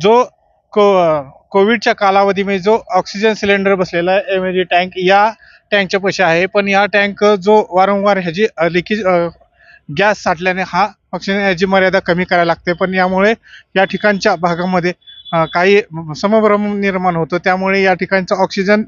जो को कोविडच्या कालावधीमध्ये जो ऑक्सिजन सिलेंडर बसलेला आहे एम जी टँक या टँकच्या पैसे आहे. पण या टँक जो वारंवार ह्याची लिकेज गॅस साठल्याने हा ऑक्सिजन याची मर्यादा कमी करायला लागते. पण यामुळे या ठिकाणच्या भागामध्ये काही समभ्रम निर्माण होतो. त्यामुळे या ठिकाणचा ऑक्सिजन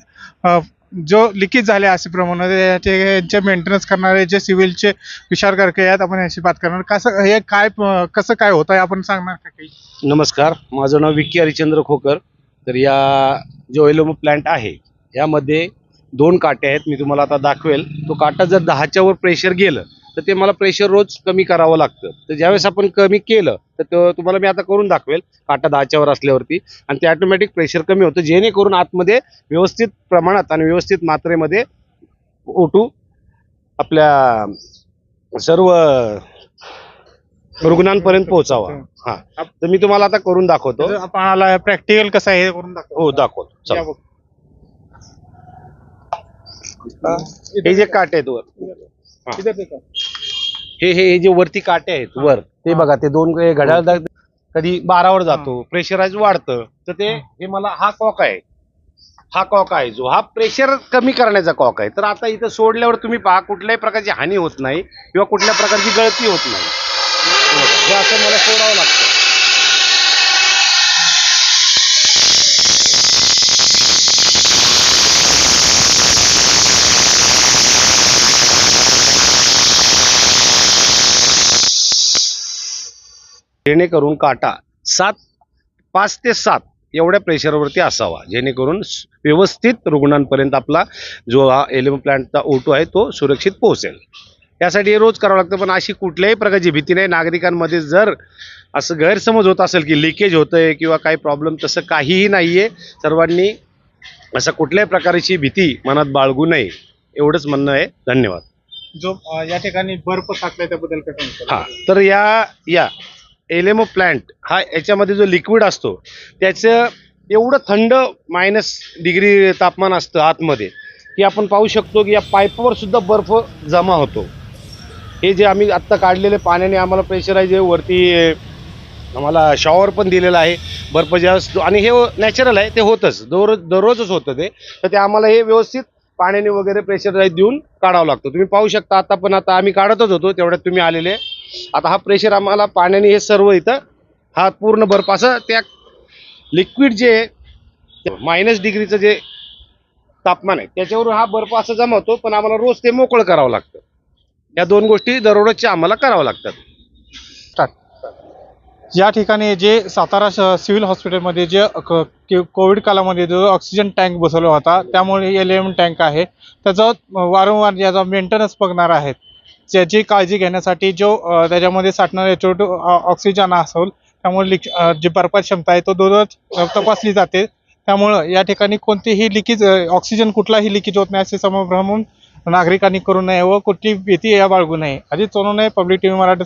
जो लिकेज झाले असे प्रमाण याचे यांचे मेंटेनन्स करणारे जे सिव्हिलचे विचार करके आहेत आपण याची बात करणार. कसं हे काय कसं काय होतं आपण सांगणार का काही? नमस्कार माझं नाव विक्की हरिचंद्र खोकर. तर या जो एलोमो प्लांट आहे यामध्ये दोन काटे आहेत मी तुम्हाला आता दाखवेल. तो काटा जर दहाच्या वर प्रेशर गेलं तर ते मला प्रेशर रोज कमी करावं लागतं. तर ज्यावेळेस आपण कमी केलं तर तो तुम्हाला मी आता करून दाखवेल काटा दहाच्या वर असल्यावरती. आणि ते ऑटोमॅटिक प्रेशर कमी होतं जेणेकरून आतमध्ये व्यवस्थित प्रमाणात आणि व्यवस्थित मात्रेमध्ये ओटू आपल्या सर्व रुग्णांपर्यंत पोहोचावा. हा. तर मी तुम्हाला आता करून दाखवतो. आपण प्रॅक्टिकल कसं आहे हे करून दाखव हो दाखवतो. हे जे काटे आहेत वर. हा. हे जे वरती काटे आहेत वर ते. बघा ते दोन घड्याळ कधी बारावर जातो प्रेशराईज वाढतं तर ते हे मला हा कॉक आहे. हा कॉक आहे जो हा प्रेशर कमी करण्याचा कॉक आहे. तर आता इथं सोडल्यावर तुम्ही पहा कुठल्याही प्रकारची हानी होत नाही किंवा कुठल्या प्रकारची गळती होत नाही. हे असं मला सोडावं लागतं. जेणेकरून काटा सात पाच ते सात एवढ्या प्रेशरवरती असावा. जेणेकरून व्यवस्थित रुग्णांपर्यंत आपला जो हा एलिम प्लांटचा ओटो आहे तो सुरक्षित पोहोचेल. त्यासाठी हे रोज करावं लागतं पण अशी कुठल्याही प्रकारची भीती नाही. नागरिकांमध्ये जर असं गैरसमज होत असेल की लिकेज होतंय किंवा काही प्रॉब्लेम तसं काहीही नाहीये. सर्वांनी असं कुठल्याही प्रकारची भीती मनात बाळगू नये. एवढंच म्हणणं आहे. धन्यवाद. जो या ठिकाणी बर्फ साठलाय त्याबद्दल? हा. तर या या. एलेमो प्लांट हा याच्यामध्ये जो लिक्विड असतो त्याचं एवढं थंड मायनस डिग्री तापमान असतं आतमध्ये की आपण पाहू शकतो की या पाईपवर सुद्धा बर्फ जमा होतो. हे जे आम्ही आत्ता काढलेले पाण्याने आम्हाला प्रेशराईज वरती आम्हाला शॉवर पण दिलेला आहे बर्फ ज्यावेळेस आणि हे नॅचरल आहे ते होतंच. दररोज दररोजच होतं ते. तर ते आम्हाला हे व्यवस्थित पाण्याने वगैरे प्रेशराईज देऊन काढावं लागतं. तुम्ही पाहू शकता आता पण आता आम्ही काढतच होतो तेवढ्यात तुम्ही आलेले आता हा प्रेशर आम्हाला पाण्याने हे सर्व इथं हा पूर्ण बर्फ. असं त्या लिक्विड जे मायनस डिग्रीचं जे तापमान आहे त्याच्यावरून हा बर्फ असं जमा होतो पण आम्हाला रोज ते मोकळं करावं लागतं. या दोन गोष्टी दररोजच्या आम्हाला करावं लागतात. या ठिकाणी जे सातारा सिव्हिल हॉस्पिटलमध्ये जे कोविड कालामध्ये जो ऑक्सिजन टँक बसवला होता त्यामुळे एल एम टँक आहे. त्याचा वारंवार याचा मेंटेनन्स बघणार आहेत. त्याची काळजी घेण्यासाठी जो त्याच्यामध्ये साठणारे छोट ऑक्सिजन असेल त्यामुळे लिक जी बर्फाची क्षमता आहे तो दररोज तपासली जाते. त्यामुळं या ठिकाणी कोणतीही लिकेज ऑक्सिजन कुठलाही लिकेज होत नाही असे समभ्रमून नागरिकांनी करू नये व कुठली भीती या बाळगू नये. Ajit Sonawane public T V Marathi